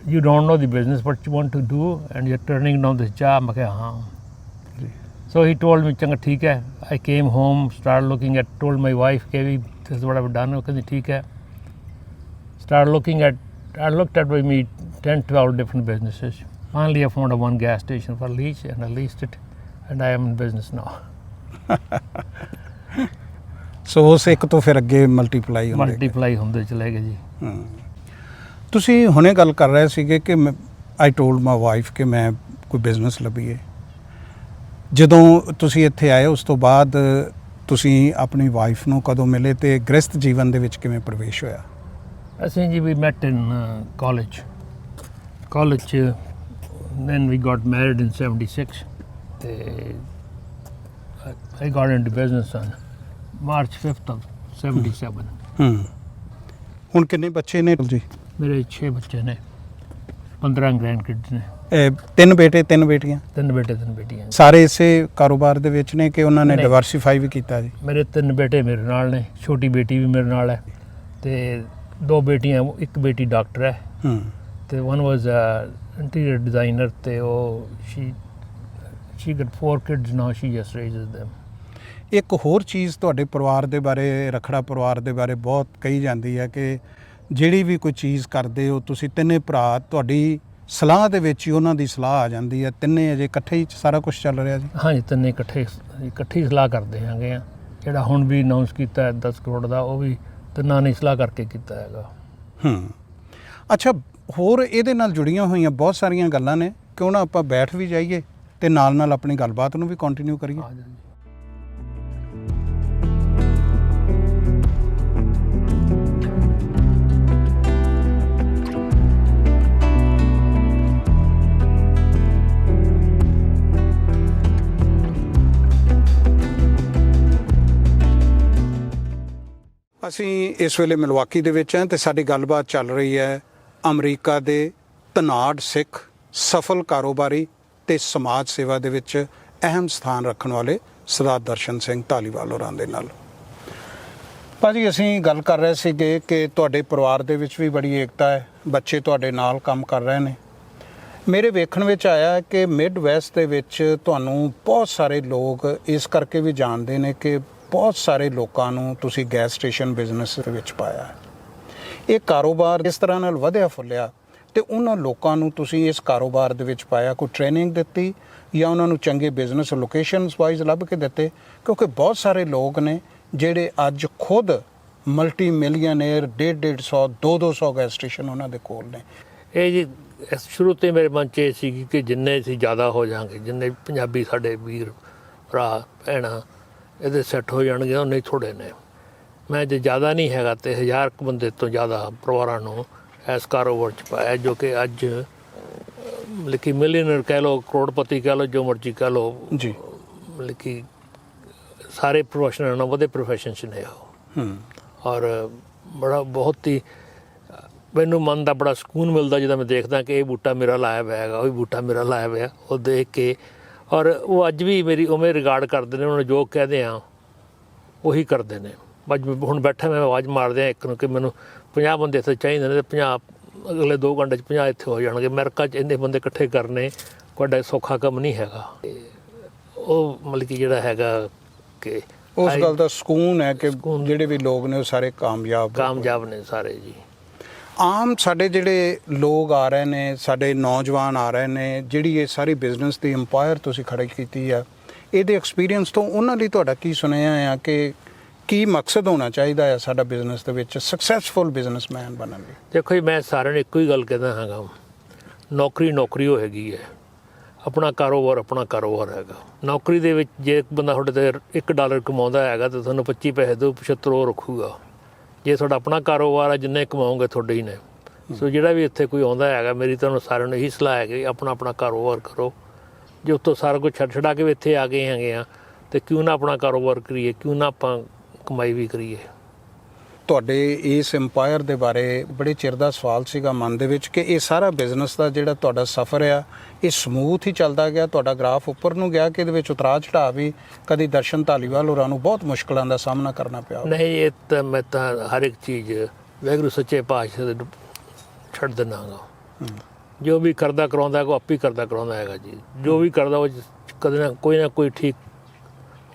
you don't know the business but you want to do and you are turning down this job ਮੈਂ ਕਿਹਾ ਹਾਂ। ਸੋ ਹੀ ਟੋਲਡ ਮੀ ਚੰਗਾ ਠੀਕ ਹੈ। I came home start looking at told my wife ਕਿ we this what I've done ਉਹ ਕਹਿੰਦੀ ਠੀਕ ਹੈ। Start looking at I looked at me 10 12 different businesses. Finally I found a one gas station for lease and I leased it and I am in business now. So ਉਸ ਇੱਕ ਤੋਂ ਫਿਰ ਅੱਗੇ multiply ਹੁੰਦੇ। ਮਲਟੀਪਲਾਈ ਹੁੰਦੇ ਚਲੇ ਗਏ ਜੀ ਹਮ। ਤੁਸੀਂ ਹੁਣੇ ਗੱਲ ਕਰ ਰਹੇ ਸੀਗੇ ਕਿ ਆਈ ਟੋਲਡ ਮਾਈ ਵਾਈਫ ਕਿ ਮੈਂ ਕੋਈ ਬਿਜ਼ਨਸ ਲੱਭੀਏ ਜਦੋਂ ਤੁਸੀਂ ਇੱਥੇ ਆਏ ਉਸ ਤੋਂ ਬਾਅਦ ਤੁਸੀਂ ਆਪਣੀ ਵਾਈਫ ਨੂੰ ਕਦੋਂ ਮਿਲੇ ਤੇ ਗ੍ਰਸਤ ਜੀਵਨ ਦੇ ਵਿੱਚ ਕਿਵੇਂ ਪ੍ਰਵੇਸ਼ ਹੋਇਆ ਅਸੀਂ ਜੀ we met in college college ਚ then we got married in 76 ਤੇ I- got into business on March 5th of 77 ਹੂੰ। ਹੁਣ ਕਿੰਨੇ ਬੱਚੇ ਨੇ? ਜੀ। ਮੇਰੇ 6 ਬੱਚੇ ਨੇ। 15 ਗ੍ਰੈਂਡ ਕਿਡਸ ਨੇ। ਇਹ ਤਿੰਨ ਬੇਟੇ ਤਿੰਨ ਬੇਟੀਆਂ? ਤਿੰਨ ਬੇਟੇ ਤਿੰਨ ਬੇਟੀਆਂ ਸਾਰੇ ਇਸੇ ਕਾਰੋਬਾਰ ਦੇ ਵਿੱਚ ਨੇ ਕਿ ਉਹਨਾਂ ਨੇ ਨਹੀਂ। ਡਿਵਰਸਿਫਾਈ ਵੀ ਕੀਤਾ ਜੀ? ਮੇਰੇ ਤਿੰਨ ਬੇਟੇ ਮੇਰੇ ਨਾਲ ਨੇ। ਛੋਟੀ ਬੇਟੀ ਵੀ ਮੇਰੇ ਨਾਲ ਹੈ। ਤੇ ਦੋ ਬੇਟੀਆਂ ਇੱਕ ਬੇਟੀ ਡਾਕਟਰ ਹੈ। ਹੂੰ। ਤੇ ਵਨ ਵਾਸ ਇੰਟੀਰੀਅਰ ਡਿਜ਼ਾਈਨਰ ਤੇ ਉਹ she she got four kids now she just raises them ਇੱਕ ਹੋਰ ਚੀਜ਼ ਤੁਹਾਡੇ ਪਰਿਵਾਰ ਦੇ ਬਾਰੇ ਰਖੜਾ ਪਰਿਵਾਰ ਦੇ ਬਾਰੇ ਬਹੁਤ ਕਹੀ ਜਾਂਦੀ ਹੈ ਕਿ ਜਿਹੜੀ ਵੀ ਕੋਈ ਚੀਜ਼ ਕਰਦੇ ਹੋ ਤੁਸੀਂ ਤਿੰਨੇ ਭਰਾ ਤੁਹਾਡੀ ਸਲਾਹ ਦੇ ਵਿੱਚ ਹੀ ਉਹਨਾਂ ਦੀ ਸਲਾਹ ਆ ਜਾਂਦੀ ਹੈ। ਤਿੰਨੇ ਅਜੇ ਇਕੱਠੇ ਹੀ ਸਾਰਾ ਕੁਝ ਚੱਲ ਰਿਹਾ ਜੀ? ਹਾਂਜੀ ਤਿੰਨੇ ਇਕੱਠੇ ਇਕੱਠੀ ਸਲਾਹ ਕਰਦੇ ਹਾਂਗੇ ਆ। ਜਿਹੜਾ ਹੁਣ ਵੀ ਅਨਾਉਂਸ ਕੀਤਾ ਹੈ 10 ਕਰੋੜ ਦਾ ਉਹ ਵੀ ਤਿੰਨਾਂ ਨੇ ਸਲਾਹ ਕਰਕੇ ਕੀਤਾ ਹੈਗਾ। ਹੂੰ। ਅੱਛਾ ਹੋਰ ਇਹਦੇ ਨਾਲ ਜੁੜੀਆਂ ਹੋਈਆਂ ਬਹੁਤ ਸਾਰੀਆਂ ਗੱਲਾਂ ਨੇ। ਕਿਉਂ ਨਾ ਆਪਾਂ ਬੈਠ ਵੀ ਜਾਈਏ ਤੇ ਨਾਲ ਨਾਲ ਆਪਣੀ ਗੱਲਬਾਤ ਨੂੰ ਵੀ ਕੰਟੀਨਿਊ ਕਰੀਏ? ਅਸੀਂ ਇਸ ਵੇਲੇ ਮਿਲਵਾਕੀ ਦੇ ਵਿੱਚ ਹਾਂ ਤੇ ਸਾਡੀ ਗੱਲਬਾਤ ਚੱਲ ਰਹੀ ਹੈ ਅਮਰੀਕਾ ਦੇ ਤਨਾੜ ਸਿੱਖ ਸਫਲ ਕਾਰੋਬਾਰੀ ਤੇ ਸਮਾਜ ਸੇਵਾ ਦੇ ਵਿੱਚ ਅਹਿਮ ਸਥਾਨ ਰੱਖਣ ਵਾਲੇ ਸਰਦਾਰ ਦਰਸ਼ਨ ਸਿੰਘ ਧਾਲੀਵਾਲ ਹੋਰਾਂ ਦੇ ਨਾਲ। ਭਾਜੀ, ਅਸੀਂ ਗੱਲ ਕਰ ਰਹੇ ਸੀਗੇ ਕਿ ਤੁਹਾਡੇ ਪਰਿਵਾਰ ਦੇ ਵਿੱਚ ਵੀ ਬੜੀ ਏਕਤਾ ਹੈ, ਬੱਚੇ ਤੁਹਾਡੇ ਨਾਲ ਕੰਮ ਕਰ ਰਹੇ ਨੇ। ਮੇਰੇ ਵੇਖਣ ਵਿੱਚ ਆਇਆ ਕਿ ਮਿਡ ਵੈਸਟ ਦੇ ਵਿੱਚ ਤੁਹਾਨੂੰ ਬਹੁਤ ਸਾਰੇ ਲੋਕ ਇਸ ਕਰਕੇ ਵੀ ਜਾਣਦੇ ਨੇ ਕਿ ਬਹੁਤ ਸਾਰੇ ਲੋਕਾਂ ਨੂੰ ਤੁਸੀਂ ਗੈਸ ਸਟੇਸ਼ਨ ਬਿਜ਼ਨਸ ਦੇ ਵਿੱਚ ਪਾਇਆ ਹੈ। ਇਹ ਕਾਰੋਬਾਰ ਇਸ ਤਰ੍ਹਾਂ ਨਾਲ ਵਧਿਆ ਫੁੱਲਿਆ ਤੇ ਉਹਨਾਂ ਲੋਕਾਂ ਨੂੰ ਤੁਸੀਂ ਇਸ ਕਾਰੋਬਾਰ ਦੇ ਵਿੱਚ ਪਾਇਆ, ਕੋਈ ਟ੍ਰੇਨਿੰਗ ਦਿੱਤੀ ਜਾਂ ਉਹਨਾਂ ਨੂੰ ਚੰਗੇ ਬਿਜ਼ਨਸ ਲੋਕੇਸ਼ਨਸ ਵਾਈਜ਼ ਲੱਭ ਕੇ ਦਿੱਤੇ, ਕਿਉਂਕਿ ਬਹੁਤ ਸਾਰੇ ਲੋਕ ਨੇ ਜਿਹੜੇ ਅੱਜ ਖੁਦ ਮਲਟੀ ਮਿਲੀਅਨੇਅਰ 1.5 150 200 ਗੈਸ ਸਟੇਸ਼ਨ ਉਹਨਾਂ ਦੇ ਕੋਲ ਨੇ ਇਹ ਜੀ ਸ਼ੁਰੂ ਤੋਂ ਹੀ ਮੇਰੇ ਮਨ 'ਚ ਇਹ ਸੀ ਕਿ ਜਿੰਨੇ ਅਸੀਂ ਜ਼ਿਆਦਾ ਹੋ ਜਾਾਂਗੇ, ਜਿੰਨੇ ਪੰਜਾਬੀ ਸਾਡੇ ਵੀਰ, ਭਰਾ, ਭੈਣਾਂ ਇਹਦੇ ਸੈੱਟ ਹੋ ਜਾਣਗੇ ਉਹਨੇ ਥੋੜੇ ਨੇ। ਮੈਂ ਜੇ ਜ਼ਿਆਦਾ ਨਹੀਂ ਹੈਗਾ ਤੇ ਹਜ਼ਾਰ ਕੁ ਬੰਦੇ ਤੋਂ ਜ਼ਿਆਦਾ ਪਰਿਵਾਰਾਂ ਨੂੰ ਇਸ ਕਾਰੋਬਾਰ 'ਚ ਪਾਇਆ ਜੋ ਕਿ ਅੱਜ ਲੇਕਿਨ ਮਿਲੀਅਨਰ ਕਹਿ ਲਓ ਕਰੋੜਪਤੀ ਕਹਿ ਲਓ ਜੋ ਮਰਜ਼ੀ ਕਹਿ ਲਓ ਜੀ। ਲੇਕਿਨ ਸਾਰੇ ਪ੍ਰੋਫੈਸ਼ਨਲ ਨਾਲ ਵਧੇ ਪ੍ਰੋਫੈਸ਼ਨ 'ਚ ਨੇ ਉਹ। ਹੂੰ। ਔਰ ਬੜਾ ਬਹੁਤ ਹੀ ਮੈਨੂੰ ਮਨ ਦਾ ਬੜਾ ਸਕੂਨ ਮਿਲਦਾ ਜਦੋਂ ਮੈਂ ਦੇਖਦਾ ਕਿ ਇਹ ਬੂਟਾ ਮੇਰਾ ਲਾਇਆ ਹੋਇਆ ਹੈਗਾ ਉਹ ਵੀ ਬੂਟਾ ਮੇਰਾ ਲਾਇਆ ਹੋਇਆ ਉਹ ਦੇਖ ਕੇ ਔਰ ਉਹ ਅੱਜ ਵੀ ਮੇਰੀ ਉਵੇਂ ਰਿਗਾਰਡ ਕਰਦੇ ਨੇ ਉਹਨਾਂ ਨੂੰ ਜੋ ਕਹਦੇ ਆ ਉਹੀ ਕਰਦੇ ਨੇ। ਅੱਜ ਹੁਣ ਬੈਠਾ ਮੈਂ ਆਵਾਜ਼ ਮਾਰਦੇ ਆ ਇੱਕ ਨੂੰ ਕਿ ਮੈਨੂੰ 50 ਬੰਦੇ ਇੱਥੇ ਚਾਹੀਦੇ ਨੇ ਤੇ 50 ਅਗਲੇ 2 ਘੰਟੇ ਚ 50 ਇੱਥੇ ਹੋ ਜਾਣਗੇ। ਅਮਰੀਕਾ ਚ ਇੰਨੇ ਬੰਦੇ ਇਕੱਠੇ ਕਰਨੇ ਕੋਈ ਸੌਖਾ ਕੰਮ ਨਹੀਂ ਹੈਗਾ। ਉਹ ਮਤਲਬ ਕਿ ਜਿਹੜਾ ਹੈਗਾ ਕਿ ਉਸ ਗੱਲ ਦਾ ਸਕੂਨ ਹੈ ਕਿ। ਜਿਹੜੇ ਵੀ ਲੋਕ ਨੇ ਉਹ ਸਾਰੇ ਕਾਮਯਾਬ ਕਾਮਯਾਬ ਨੇ ਸਾਰੇ ਜੀ। ਆਮ ਸਾਡੇ ਜਿਹੜੇ ਲੋਕ ਆ ਰਹੇ ਨੇ, ਸਾਡੇ ਨੌਜਵਾਨ ਆ ਰਹੇ ਨੇ, ਜਿਹੜੀ ਇਹ ਸਾਰੀ ਬਿਜ਼ਨਸ ਦੀ ਇੰਪਾਇਰ ਤੁਸੀਂ ਖੜੀ ਕੀਤੀ ਆ, ਇਹਦੇ ਐਕਸਪੀਰੀਅੰਸ ਤੋਂ ਉਹਨਾਂ ਲਈ ਤੁਹਾਡਾ ਕੀ ਸੁਣਿਆ ਆ ਕਿ ਕੀ ਮਕਸਦ ਹੋਣਾ ਚਾਹੀਦਾ ਹੈ ਸਾਡਾ ਬਿਜ਼ਨਸ ਦੇ ਵਿੱਚ ਸਕਸੈਸਫੁਲ ਬਿਜ਼ਨਸਮੈਨ ਬਣਨ ਲਈ? ਦੇਖੋ ਜੀ, ਮੈਂ ਸਾਰਿਆਂ ਨੂੰ ਇੱਕੋ ਹੀ ਗੱਲ ਕਹਿੰਦਾ ਹਾਂਗਾ ਨੌਕਰੀ ਨੌਕਰੀ ਹੋ ਹੈਗੀ ਹੈ। ਆਪਣਾ ਕਾਰੋਬਾਰ ਆਪਣਾ ਕਾਰੋਬਾਰ ਹੈਗਾ। ਨੌਕਰੀ ਦੇ ਵਿੱਚ ਜੇ ਇੱਕ ਬੰਦਾ ਤੁਹਾਡੇ ਤੇ 1 ਡਾਲਰ ਕਮਾਉਂਦਾ ਹੈਗਾ ਤਾਂ ਤੁਹਾਨੂੰ 25 ਪੈਸੇ ਦੋ 75 ਉਹ ਰੱਖੂਗਾ। ਜੇ ਤੁਹਾਡਾ ਆਪਣਾ ਕਾਰੋਬਾਰ ਹੈ ਜਿੰਨੇ ਕਮਾਓਗੇ ਤੁਹਾਡੇ ਹੀ ਨੇ। ਸੋ ਜਿਹੜਾ ਵੀ ਇੱਥੇ ਕੋਈ ਆਉਂਦਾ ਹੈਗਾ, ਮੇਰੀ ਤੁਹਾਨੂੰ ਸਾਰਿਆਂ ਨੂੰ ਇਹੀ ਸਲਾਹ ਹੈ ਕਿ ਆਪਣਾ ਆਪਣਾ ਕਾਰੋਬਾਰ ਕਰੋ। ਜੇ ਉੱਤੋਂ ਸਾਰਾ ਕੁਝ ਛੱਡ ਛਡਾ ਕੇ ਵੀ ਇੱਥੇ ਆ ਗਏ ਹੈਗੇ ਆ, ਤੇ ਕਿਉਂ ਨਾ ਆਪਣਾ ਕਾਰੋਬਾਰ ਕਰੀਏ, ਕਿਉਂ ਨਾ ਆਪਾਂ ਕਮਾਈ ਵੀ ਕਰੀਏ। ਤੁਹਾਡੇ ਇਸ ਇੰਪਾਇਰ ਦੇ ਬਾਰੇ ਬੜੇ ਚਿਰ ਦਾ ਸਵਾਲ ਸੀਗਾ ਮਨ ਦੇ ਵਿੱਚ ਕਿ ਇਹ ਸਾਰਾ ਬਿਜ਼ਨਸ ਦਾ ਜਿਹੜਾ ਤੁਹਾਡਾ ਸਫ਼ਰ ਆ ਇਹ ਸਮੂਥ ਹੀ ਚੱਲਦਾ ਗਿਆ? ਤੁਹਾਡਾ ਗ੍ਰਾਫ ਉੱਪਰ ਨੂੰ ਗਿਆ ਕਿ ਇਹਦੇ ਵਿੱਚ ਉਤਰਾਅ ਚੜਾਅ ਵੀ ਕਦੀ ਦਰਸ਼ਨ ਧਾਲੀਵਾਲ ਹੋਰਾਂ ਨੂੰ ਬਹੁਤ ਮੁਸ਼ਕਲਾਂ ਦਾ ਸਾਹਮਣਾ ਕਰਨਾ ਪਿਆ। ਨਹੀਂ ਇਹ ਤਾਂ ਮੈਂ ਤਾਂ ਹਰ ਇੱਕ ਚੀਜ਼ ਵੈਗਰੂ ਸੱਚੇ ਪਾਤਸ਼ਾਹ ਦੇ ਛੱਡ ਦਿਨਾਗਾ ਜੋ ਵੀ ਕਰਦਾ ਕਰਾਉਂਦਾ ਕੋ ਆਪੀ ਕਰਦਾ ਕਰਾਉਂਦਾ ਹੈਗਾ ਜੀ। ਜੋ ਵੀ ਕਰਦਾ ਉਹ ਕਦੇ ਨਾ ਕੋਈ ਨਾ ਕੋਈ ਠੀਕ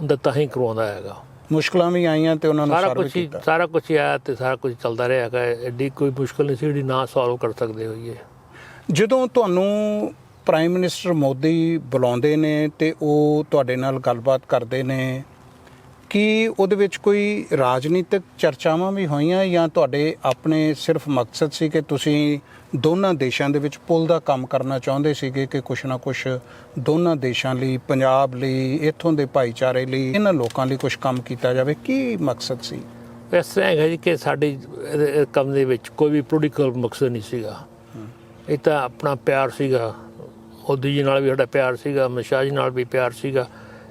ਹੁੰਦਾ ਤਾਂ ਹੀ ਕਰਵਾਉਂਦਾ ਹੈਗਾ। ਮੁਸ਼ਕਲਾਂ ਵੀ ਆਈਆਂ ਤੇ ਉਹਨਾਂ ਨੂੰ ਸਾਰਾ ਕੁਝ ਹੀ ਸਾਰਾ ਕੁਝ ਆਇਆ ਤੇ ਸਾਰਾ ਕੁਝ ਚੱਲਦਾ ਰਿਹਾ ਹੈਗਾ। ਐਡੀ ਕੋਈ ਮੁਸ਼ਕਲ ਨਹੀਂ ਸੀ ਜਿਹੜੀ ਨਾ ਸੋਲਵ ਕਰ ਸਕਦੇ ਹੋਈਏ ਜਦੋਂ ਤੁਹਾਨੂੰ ਪ੍ਰਾਈਮ ਮਿਨਿਸਟਰ ਮੋਦੀ ਬੁਲਾਉਂਦੇ ਨੇ ਤੇ ਉਹ ਤੁਹਾਡੇ ਨਾਲ ਗੱਲਬਾਤ ਕਰਦੇ ਨੇ ਕੀ ਉਹਦੇ ਵਿੱਚ ਕੋਈ ਰਾਜਨੀਤਿਕ ਚਰਚਾਵਾਂ ਵੀ ਹੋਈਆਂ ਜਾਂ ਤੁਹਾਡੇ ਆਪਣੇ ਸਿਰਫ ਮਕਸਦ ਸੀ ਕਿ ਤੁਸੀਂ ਦੋਨਾਂ ਦੇਸ਼ਾਂ ਦੇ ਵਿੱਚ ਪੁਲ ਦਾ ਕੰਮ ਕਰਨਾ ਚਾਹੁੰਦੇ ਸੀਗੇ ਕਿ ਕੁਛ ਨਾ ਕੁਛ ਦੋਨਾਂ ਦੇਸ਼ਾਂ ਲਈ, ਪੰਜਾਬ ਲਈ, ਇੱਥੋਂ ਦੇ ਭਾਈਚਾਰੇ ਲਈ, ਇਹਨਾਂ ਲੋਕਾਂ ਲਈ ਕੁਛ ਕੰਮ ਕੀਤਾ ਜਾਵੇ। ਕੀ ਮਕਸਦ ਸੀ? ਇਸ ਤਰ੍ਹਾਂ ਹੈਗਾ ਜੀ ਕਿ ਸਾਡੀ ਇਹਦੇ- ਕੰਮ ਦੇ ਵਿੱਚ ਕੋਈ ਵੀ ਪੋਲੀਟੀਕਲ ਮਕਸਦ ਨਹੀਂ ਸੀਗਾ। ਇਹ ਤਾਂ ਆਪਣਾ ਪਿਆਰ ਸੀਗਾ। ਮੋਦੀ ਜੀ ਨਾਲ ਵੀ ਸਾਡਾ ਪਿਆਰ ਸੀਗਾ, ਅਮਿਤ ਸ਼ਾਹ ਜੀ ਨਾਲ ਵੀ ਪਿਆਰ ਸੀਗਾ।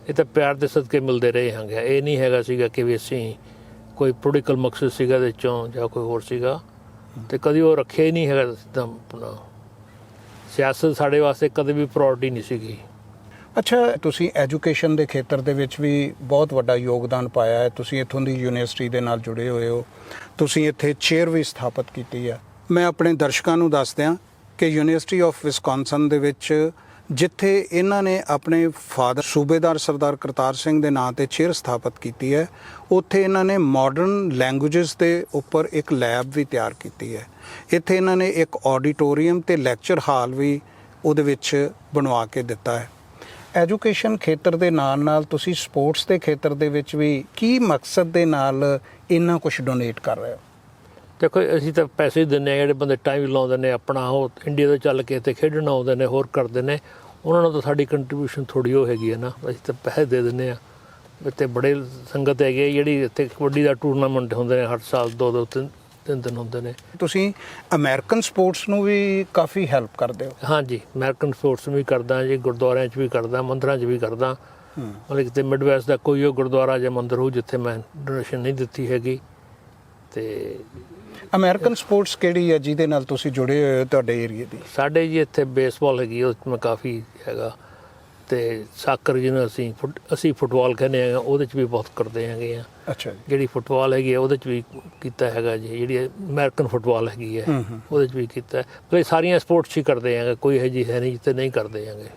ਇਹ ਤਾਂ ਪਿਆਰ ਦੇ ਸਦਕੇ ਮਿਲਦੇ ਰਹੇ ਹਾਂਗੇ ਇਹ ਨਹੀਂ ਹੈਗਾ ਸੀਗਾ ਕਿ ਵੀ ਅਸੀਂ ਕੋਈ ਪੋਲੀਟੀਕਲ ਮਕਸਦ ਸੀਗਾ ਦੇ ਚੋਂ ਜਾਂ ਕੋਈ ਹੋਰ ਸੀਗਾ। ਤੇ ਕਦੀ ਉਹ ਰੱਖਿਆ ਹੀ ਨਹੀਂ ਹੈਗਾ ਸਿੱਧਾ ਆਪਣਾ। ਸਿਆਸਤ ਸਾਡੇ ਵਾਸਤੇ ਕਦੇ ਵੀ ਪ੍ਰਾਇੋਰਟੀ ਨਹੀਂ ਸੀਗੀ। ਅੱਛਾ, ਤੁਸੀਂ ਐਜੂਕੇਸ਼ਨ ਦੇ ਖੇਤਰ ਦੇ ਵਿੱਚ ਵੀ ਬਹੁਤ ਵੱਡਾ ਯੋਗਦਾਨ ਪਾਇਆ ਹੈ। ਤੁਸੀਂ ਇੱਥੋਂ ਦੀ ਯੂਨੀਵਰਸਿਟੀ ਦੇ ਨਾਲ ਜੁੜੇ ਹੋਏ ਹੋ। ਤੁਸੀਂ ਇੱਥੇ ਚੇਅਰ ਵੀ ਸਥਾਪਿਤ ਕੀਤੀ ਹੈ। ਮੈਂ ਆਪਣੇ ਦਰਸ਼ਕਾਂ ਨੂੰ ਦੱਸ ਦਿਆਂ ਕਿ ਯੂਨੀਵਰਸਿਟੀ ਆਫ ਵਿਸਕੌਨਸਨ ਦੇ ਵਿੱਚ ਜਿੱਥੇ ਇਹਨਾਂ ਨੇ ਆਪਣੇ ਫਾਦਰ ਸੂਬੇਦਾਰ ਸਰਦਾਰ ਕਰਤਾਰ ਸਿੰਘ ਦੇ ਨਾਂ ਤੇ ਚੇਅਰ ਸਥਾਪਿਤ ਕੀਤੀ ਹੈ, ਉੱਥੇ ਇਹਨਾਂ ਨੇ ਮਾਡਰਨ ਲੈਂਗੁਏਜਸ ਦੇ ਉੱਪਰ ਇੱਕ ਲੈਬ ਵੀ ਤਿਆਰ ਕੀਤੀ ਹੈ। ਇੱਥੇ ਇਹਨਾਂ ਨੇ ਇੱਕ ਆਡੀਟੋਰੀਅਮ ਤੇ ਲੈਕਚਰ ਹਾਲ ਵੀ ਉਹਦੇ ਵਿੱਚ ਬਣਵਾ ਕੇ ਦਿੱਤਾ ਹੈ। ਐਜੂਕੇਸ਼ਨ ਖੇਤਰ ਦੇ ਨਾਲ ਨਾਲ ਤੁਸੀਂ ਸਪੋਰਟਸ ਦੇ ਖੇਤਰ ਦੇ ਵਿੱਚ ਵੀ ਕੀ ਮਕਸਦ ਦੇ ਨਾਲ ਇੰਨਾ ਕੁਝ ਡੋਨੇਟ ਕਰ ਰਹੇ ਹੋ? ਦੇਖੋ, ਅਸੀਂ ਤਾਂ ਪੈਸੇ ਹੀ ਦਿੰਦੇ ਆ ਜਿਹੜੇ ਬੰਦੇ ਟਾਈਮ ਲਾਉਂਦੇ ਨੇ, ਆਪਣਾ ਉਹ ਇੰਡੀਆ ਤੋਂ ਚੱਲ ਕੇ ਇੱਥੇ ਖੇਡਣ ਆਉਂਦੇ ਨੇ, ਹੋਰ ਕਰਦੇ ਨੇ। ਉਹਨਾਂ ਨੂੰ ਤਾਂ ਸਾਡੀ ਕੰਟਰੀਬਿਊਸ਼ਨ ਥੋੜੀ ਹੋ ਹੈਗੀ ਹੈ ਨਾ ਅਸੀਂ ਤਾਂ ਪੈਸੇ ਦੇ ਦਿੰਦੇ ਆ ਇੱਥੇ ਬੜੇ ਸੰਗਤ ਹੈਗੇ ਜਿਹੜੀ ਇੱਥੇ ਕਬੱਡੀ ਦਾ ਟੂਰਨਾਮੈਂਟ ਹੁੰਦੇ ਨੇ ਹਰ ਸਾਲ ਦੋ ਦੋ ਤਿੰਨ ਤਿੰਨ ਦਿਨ ਹੁੰਦੇ ਨੇ। ਤੁਸੀਂ ਅਮਰੀਕਨ ਸਪੋਰਟਸ ਨੂੰ ਵੀ ਕਾਫੀ ਹੈਲਪ ਕਰਦੇ ਹੋ। ਹਾਂਜੀ ਅਮਰੀਕਨ ਸਪੋਰਟਸ ਵੀ ਕਰਦਾ ਜੀ ਗੁਰਦੁਆਰਿਆਂ 'ਚ ਵੀ ਕਰਦਾ ਮੰਦਰਾਂ 'ਚ ਵੀ ਕਰਦਾ। ਮਤਲਬ ਕਿਤੇ ਮਿਡਵੈਸਟ ਦਾ ਕੋਈ ਉਹ ਗੁਰਦੁਆਰਾ ਜਾਂ ਮੰਦਿਰ ਹੋ ਜਿੱਥੇ ਮੈਂ ਡੋਨੇਸ਼ਨ ਨਹੀਂ ਦਿੱਤੀ ਹੈਗੀ। ਤੇ ਅਮਰੀਕਨ ਸਪੋਰਟਸ ਕਿਹੜੀ ਹੈ ਜਿਹਦੇ ਨਾਲ ਤੁਸੀਂ ਜੁੜੇ ਹੋਏ ਹੋ ਤੁਹਾਡੇ ਏਰੀਆ ਦੀ? ਸਾਡੇ ਜੀ ਇੱਥੇ ਬੇਸਬਾਲ ਹੈਗੀ ਉਹ 'ਚ ਮੈਂ ਕਾਫੀ ਹੈਗਾ। ਤੇ ਸਾਕਰ ਜਿਹਨੂੰ ਅਸੀਂ ਫੁੱਟ ਅਸੀਂ ਫੁੱਟਬਾਲ ਕਹਿੰਦੇ ਆ ਉਹਦੇ 'ਚ ਵੀ ਬਹੁਤ ਕਰਦੇ ਹੈਗੇ ਆ। ਅੱਛਾ ਜੀ। ਜਿਹੜੀ ਫੁੱਟਬਾਲ ਹੈਗੀ ਆ ਉਹਦੇ 'ਚ ਵੀ ਕੀਤਾ ਹੈਗਾ ਜੀ ਜਿਹੜੀ ਅਮਰੀਕਨ ਫੁੱਟਬਾਲ ਹੈਗੀ ਹੈ। ਉਹਦੇ 'ਚ ਵੀ ਕੀਤਾ। ਕੋਈ ਸਾਰੀਆਂ ਸਪੋਰਟਸ ਹੀ ਕਰਦੇ ਹੈਗੇ ਕੋਈ ਹੈ ਜੀ ਹੈ ਨਹੀਂ ਜਿੱਥੇ ਨਹੀਂ ਕਰਦੇ ਹੈਗੇ।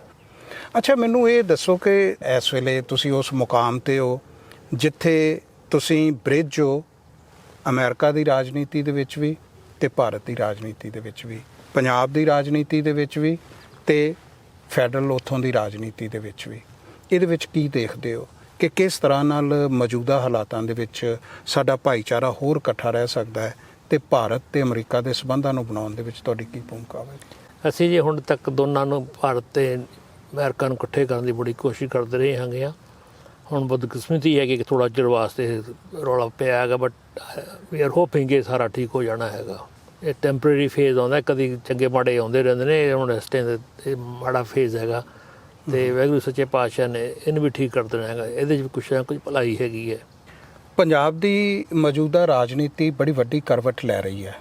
ਅੱਛਾ ਮੈਨੂੰ ਇਹ ਦੱਸੋ ਕਿ ਇਸ ਵੇਲੇ ਤੁਸੀਂ ਉਸ ਮੁਕਾਮ ਤੇ ਹੋ ਜਿੱਥੇ ਤੁਸੀਂ ਬ੍ਰਿਜ ਹੋ ਅਮਰੀਕਾ ਦੀ ਰਾਜਨੀਤੀ ਦੇ ਵਿੱਚ ਵੀ ਤੇ ਭਾਰਤ ਦੀ ਰਾਜਨੀਤੀ ਦੇ ਵਿੱਚ ਵੀ, ਪੰਜਾਬ ਦੀ ਰਾਜਨੀਤੀ ਦੇ ਵਿੱਚ ਵੀ ਤੇ ਫੈਡਰਲ ਉਥੋਂ ਦੀ ਰਾਜਨੀਤੀ ਦੇ ਵਿੱਚ ਵੀ। ਇਹਦੇ ਵਿੱਚ ਕੀ ਦੇਖਦੇ ਹੋ ਕਿ ਕਿਸ ਤਰ੍ਹਾਂ ਨਾਲ ਮੌਜੂਦਾ ਹਾਲਾਤਾਂ ਦੇ ਵਿੱਚ ਸਾਡਾ ਭਾਈਚਾਰਾ ਹੋਰ ਇਕੱਠਾ ਰਹਿ ਸਕਦਾ ਹੈ ਤੇ ਭਾਰਤ ਤੇ ਅਮਰੀਕਾ ਦੇ ਸਬੰਧਾਂ ਨੂੰ ਬਣਾਉਣ ਦੇ ਵਿੱਚ ਤੁਹਾਡੀ ਕੀ ਭੂਮਿਕਾ ਹੋਵੇਗੀ ਅਸੀਂ ਜੀ ਹੁਣ ਤੱਕ ਦੋਨਾਂ ਨੂੰ ਭਾਰਤ ਤੇ ਅਮਰੀਕਾ ਨੂੰ ਇਕੱਠੇ ਕਰਨ ਦੀ ਬੜੀ ਕੋਸ਼ਿਸ਼ ਕਰਦੇ ਰਹੇ ਹਾਂਗੇ ਆ ਹੁਣ ਬਦਕਿਸਮਤੀ ਹੈ ਕਿ ਥੋੜਾ ਚਿਰ ਵਾਸਤੇ ਰੌਲਾ ਪਿਆ ਹੈਗਾ ਬਟ ਵੀ ਆਰ ਹੋਪਿੰਗ ਕਿ ਸਾਰਾ ਠੀਕ ਹੋ ਜਾਣਾ ਹੈਗਾ। ਇਹ ਟੈਂਪਰੇਰੀ ਫੇਜ਼ ਆਉਂਦਾ ਕਦੀ ਚੰਗੇ ਮਾੜੇ ਆਉਂਦੇ ਰਹਿੰਦੇ ਨੇ ਇਹ ਹੁਣ ਇਸ ਟਾਈਮ ਇਹ ਮਾੜਾ ਫੇਜ਼ ਹੈਗਾ। ਤੇ ਵੈਗਰੂ ਸੱਚੇ ਪਾਤਸ਼ਾਹ ਨੇ ਇਹਨੂੰ ਵੀ ਠੀਕ ਕਰ ਦੇਣਾ ਹੈਗਾ। ਇਹਦੇ 'ਚ ਵੀ ਕੁਛ ਨਾ ਕੁਝ ਭਲਾਈ ਹੈਗੀ ਹੈ। ਪੰਜਾਬ ਦੀ ਮੌਜੂਦਾ ਰਾਜਨੀਤੀ ਬੜੀ ਵੱਡੀ ਕਰਵਟ ਲੈ ਰਹੀ ਹੈ।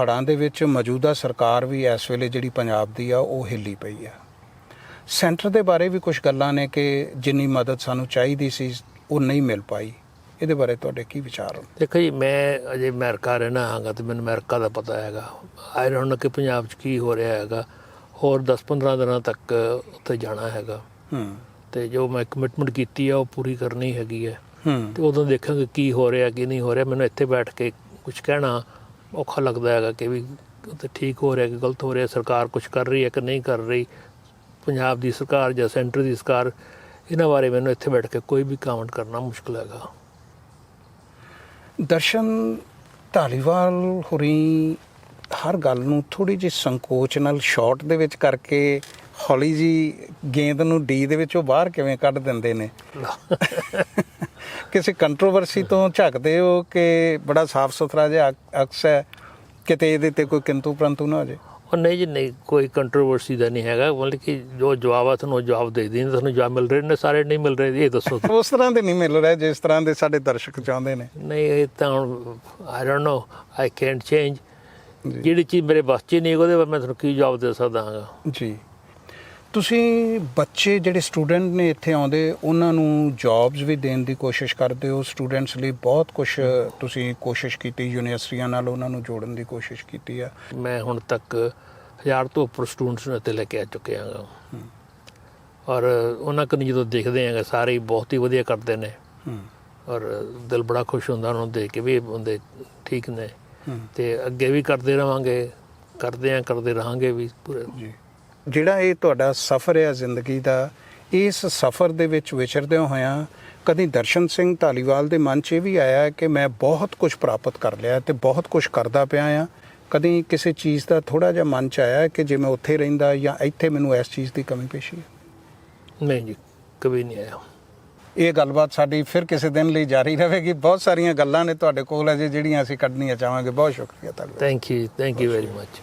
ਹੜ੍ਹਾਂ ਦੇ ਵਿੱਚ ਮੌਜੂਦਾ ਸਰਕਾਰ ਵੀ ਇਸ ਵੇਲੇ ਜਿਹੜੀ ਪੰਜਾਬ ਦੀ ਆ ਉਹ ਹਿੱਲੀ ਪਈ ਆ। ਸੈਂਟਰ ਦੇ ਬਾਰੇ ਵੀ ਕੁਝ ਗੱਲਾਂ ਨੇ ਕਿ ਜਿੰਨੀ ਮਦਦ ਸਾਨੂੰ ਚਾਹੀਦੀ ਸੀ ਉਹ ਨਹੀਂ ਮਿਲ ਪਾਈ। ਇਹਦੇ ਬਾਰੇ ਤੁਹਾਡੇ ਕੀ ਵਿਚਾਰ ਹਨ? ਦੇਖੋ ਜੀ ਮੈਂ ਅਜੇ ਅਮਰੀਕਾ ਰਹਿਣਾ ਹਾਂਗਾ ਤੇ ਮੈਨੂੰ ਅਮਰੀਕਾ ਦਾ ਪਤਾ ਹੈਗਾ। ਆਈ ਡੋਨਟ ਨੋ ਕਿ ਪੰਜਾਬ 'ਚ ਕੀ ਹੋ ਰਿਹਾ ਹੈਗਾ। ਹੋਰ 10-15 ਦਿਨਾਂ ਤੱਕ ਉੱਥੇ ਜਾਣਾ ਹੈਗਾ। ਹੂੰ। ਤੇ ਜੋ ਮੈਂ ਕਮਿਟਮੈਂਟ ਕੀਤੀ ਆ ਉਹ ਪੂਰੀ ਕਰਨੀ ਹੈਗੀ ਹੈ। ਹੂੰ। ਤੇ ਉਦੋਂ ਦੇਖਾਂਗੇ ਕੀ ਹੋ ਰਿਹਾ ਕੀ ਨਹੀਂ ਹੋ ਰਿਹਾ। ਮੈਨੂੰ ਇੱਥੇ ਬੈਠ ਕੇ ਕੁਝ ਕਹਿਣਾ ਔਖਾ ਲੱਗਦਾ ਹੈਗਾ ਕਿ ਵੀ ਉੱਥੇ ਠੀਕ ਹੋ ਰਿਹਾ ਕਿ ਗਲਤ ਹੋ ਰਿਹਾ ਸਰਕਾਰ ਕੁਝ ਕਰ ਰਹੀ ਹੈ ਕਿ ਨਹੀਂ ਕਰ ਰਹੀ। ਪੰਜਾਬ ਦੀ ਸਰਕਾਰ ਜਾਂ ਸੈਂਟਰ ਦੀ ਸਰਕਾਰ ਇਹਨਾਂ ਬਾਰੇ ਮੈਨੂੰ ਇੱਥੇ ਬੈਠ ਕੇ ਕੋਈ ਵੀ ਕਮੈਂਟ ਕਰਨਾ ਮੁਸ਼ਕਲ ਹੈਗਾ। ਦਰਸ਼ਨ ਧਾਲੀਵਾਲ ਹੁਰੀ ਹਰ ਗੱਲ ਨੂੰ ਥੋੜੀ ਜਿਹੀ ਸੰਕੋਚ ਨਾਲ ਸ਼ਾਰਟ ਦੇ ਵਿੱਚ ਕਰਕੇ ਹੌਲੀ ਜੀ ਗੇਂਦ ਨੂੰ ਡੀ ਦੇ ਵਿੱਚੋਂ ਬਾਹਰ ਕਿਵੇਂ ਕੱਢ ਦਿੰਦੇ ਨੇ? ਕਿਸੇ ਕੰਟਰੋਵਰਸੀ ਤੋਂ ਝੱਕਦੇ ਹੋ ਕਿ ਬੜਾ ਸਾਫ਼ ਸੁਥਰਾ ਜਿਹਾ ਅਕਸ ਹੈ? ਕਿਤੇ ਇਹਦੇ ਤੇ ਕੋਈ ਕਿੰਤੂ ਪਰੰਤੂ ਨਾ ਹੋ ਜਾਏ। ਉਹ ਨਹੀਂ ਜੀ ਨਹੀਂ ਕੋਈ ਕੰਟਰੋਵਰਸੀ ਦਾ ਨਹੀਂ ਹੈਗਾ ਮਤਲਬ ਕਿ ਜੋ ਜਵਾਬ ਆ ਤੁਹਾਨੂੰ ਜਵਾਬ ਦੇ ਦੇਣ ਤੁਹਾਨੂੰ ਜਵਾਬ ਮਿਲ ਰਹੇ ਨੇ ਸਾਰੇ ਨਹੀਂ ਮਿਲ ਰਹੇ ਇਹ ਦੱਸੋ ਉਸ ਤਰ੍ਹਾਂ ਦੇ ਨਹੀਂ ਮਿਲ ਰਿਹਾ ਜਿਸ ਤਰ੍ਹਾਂ ਦੇ ਸਾਡੇ ਦਰਸ਼ਕ ਚਾਹੁੰਦੇ ਨੇ। ਨਹੀਂ ਇਹ ਤਾਂ ਹੁਣ I don't know I can't change. ਜਿਹੜੀ ਚੀਜ਼ ਮੇਰੇ ਬਸ 'ਚ ਨਹੀਂ ਉਹਦੇ ਬਾਰੇ ਮੈਂ ਤੁਹਾਨੂੰ ਕੀ ਜਵਾਬ ਦੇ ਸਕਦਾ ਹਾਂ। ਜੀ। ਤੁਸੀਂ ਬੱਚੇ ਜਿਹੜੇ ਸਟੂਡੈਂਟ ਨੇ ਇੱਥੇ ਆਉਂਦੇ ਉਹਨਾਂ ਨੂੰ ਜੌਬਸ ਵੀ ਦੇਣ ਦੀ ਕੋਸ਼ਿਸ਼ ਕਰਦੇ ਹੋ? ਸਟੂਡੈਂਟਸ ਲਈ ਬਹੁਤ ਕੁਝ ਤੁਸੀਂ ਕੋਸ਼ਿਸ਼ ਕੀਤੀ ਯੂਨੀਵਰਸਿਟੀਆਂ ਨਾਲ ਉਹਨਾਂ ਨੂੰ ਜੋੜਨ ਦੀ ਕੋਸ਼ਿਸ਼ ਕੀਤੀ ਆ? ਮੈਂ ਹੁਣ ਤੱਕ ਹਜ਼ਾਰ ਤੋਂ ਉੱਪਰ ਸਟੂਡੈਂਟਸ ਨੂੰ ਇੱਥੇ ਲੈ ਕੇ ਆ ਚੁੱਕਿਆ ਹਾਂ। ਔਰ ਉਹਨਾਂ ਕੋਲ ਜਦੋਂ ਦੇਖਦੇ ਹਾਂ ਸਾਰੇ ਹੀ ਬਹੁਤ ਹੀ ਵਧੀਆ ਕਰਦੇ ਨੇ। ਔਰ ਦਿਲ ਬੜਾ ਖੁਸ਼ ਹੁੰਦਾ ਉਹਨਾਂ ਨੂੰ ਦੇਖ ਕੇ ਵੀ ਬੰਦੇ ਠੀਕ ਨੇ। ਤੇ ਅੱਗੇ ਵੀ ਕਰਦੇ ਰਵਾਂਗੇ ਕਰਦੇ ਆਂ ਕਰਦੇ ਰਹਾਂਗੇ ਵੀ ਪੂਰੇ। ਜੀ। ਜਿਹੜਾ ਇਹ ਤੁਹਾਡਾ ਸਫ਼ਰ ਹੈ ਜ਼ਿੰਦਗੀ ਦਾ ਇਸ ਸਫ਼ਰ ਦੇ ਵਿੱਚ ਵਿਚਰਦਿਆਂ ਹੋਇਆਂ ਕਦੀ ਦਰਸ਼ਨ ਸਿੰਘ ਧਾਲੀਵਾਲ ਦੇ ਮਨ 'ਚ ਇਹ ਵੀ ਆਇਆ ਕਿ ਮੈਂ ਬਹੁਤ ਕੁਝ ਪ੍ਰਾਪਤ ਕਰ ਲਿਆ ਤੇ ਬਹੁਤ ਕੁਝ ਕਰਦਾ ਪਿਆ ਆ ਕਦੀ ਕਿਸੇ ਚੀਜ਼ ਦਾ ਥੋੜਾ ਜਿਹਾ ਮਨ 'ਚ ਆਇਆ ਕਿ ਜੇ ਮੈਂ ਉੱਥੇ ਰਹਿੰਦਾ ਜਾਂ ਇੱਥੇ ਮੈਨੂੰ ਇਸ ਚੀਜ਼ ਦੀ ਕਮੀ ਪੇਸ਼ੀ ਹੈ? ਨਹੀਂ ਜੀ ਕभी ਨਹੀਂ ਆਇਆ। ਇਹ ਗੱਲਬਾਤ ਸਾਡੀ ਫਿਰ ਕਿਸੇ ਦਿਨ ਲਈ ਜਾਰੀ ਰਹੇਗੀ। ਬਹੁਤ ਸਾਰੀਆਂ ਗੱਲਾਂ ਨੇ ਤੁਹਾਡੇ ਕੋਲ ਅਜੇ ਜਿਹੜੀਆਂ ਅਸੀਂ ਕੱਢਣੀਆਂ ਚਾਹਾਂਗੇ। ਬਹੁਤ ਸ਼ੁਕਰੀਆ ਤੁਹਾਡਾ thank you thank you very much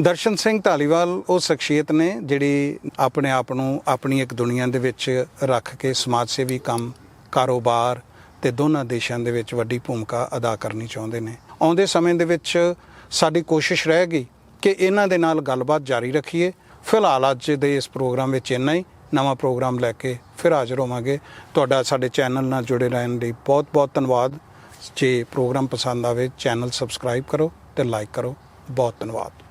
Darshan Singh Dhaliwal ਉਹ ਸ਼ਖਸੀਅਤ ਨੇ ਜਿਹੜੀ ਆਪਣੇ ਆਪ ਨੂੰ ਆਪਣੀ ਇੱਕ ਦੁਨੀਆ ਦੇ ਵਿੱਚ ਰੱਖ ਕੇ ਸਮਾਜ ਸੇਵੀ ਕੰਮ, ਕਾਰੋਬਾਰ ਤੇ ਦੋਨਾਂ ਦੇਸ਼ਾਂ ਦੇ ਵਿੱਚ ਵੱਡੀ ਭੂਮਿਕਾ ਅਦਾ ਕਰਨੀ ਚਾਹੁੰਦੇ ਨੇ। ਆਉਂਦੇ ਸਮੇਂ ਦੇ ਵਿੱਚ ਸਾਡੀ ਕੋਸ਼ਿਸ਼ ਰਹੇਗੀ ਕਿ ਇਹਨਾਂ ਦੇ ਨਾਲ ਗੱਲਬਾਤ ਜਾਰੀ ਰੱਖੀਏ। ਫਿਲਹਾਲ ਅੱਜ ਦੇ ਇਸ ਪ੍ਰੋਗਰਾਮ ਵਿੱਚ ਇੰਨਾ ਹੀ। ਨਵਾਂ ਪ੍ਰੋਗਰਾਮ ਲੈ ਕੇ ਫਿਰ ਹਾਜ਼ਰ ਹੋਵਾਂਗੇ। ਤੁਹਾਡਾ ਸਾਡੇ ਚੈਨਲ ਨਾਲ ਜੁੜੇ ਰਹਿਣ ਲਈ ਬਹੁਤ ਬਹੁਤ ਧੰਨਵਾਦ। ਜੇ ਪ੍ਰੋਗਰਾਮ ਪਸੰਦ ਆਵੇ, ਚੈਨਲ ਸਬਸਕ੍ਰਾਈਬ ਕਰੋ ਤੇ ਲਾਈਕ ਕਰੋ। ਬਹੁਤ ਧੰਨਵਾਦ।